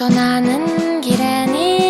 떠나는 길에 니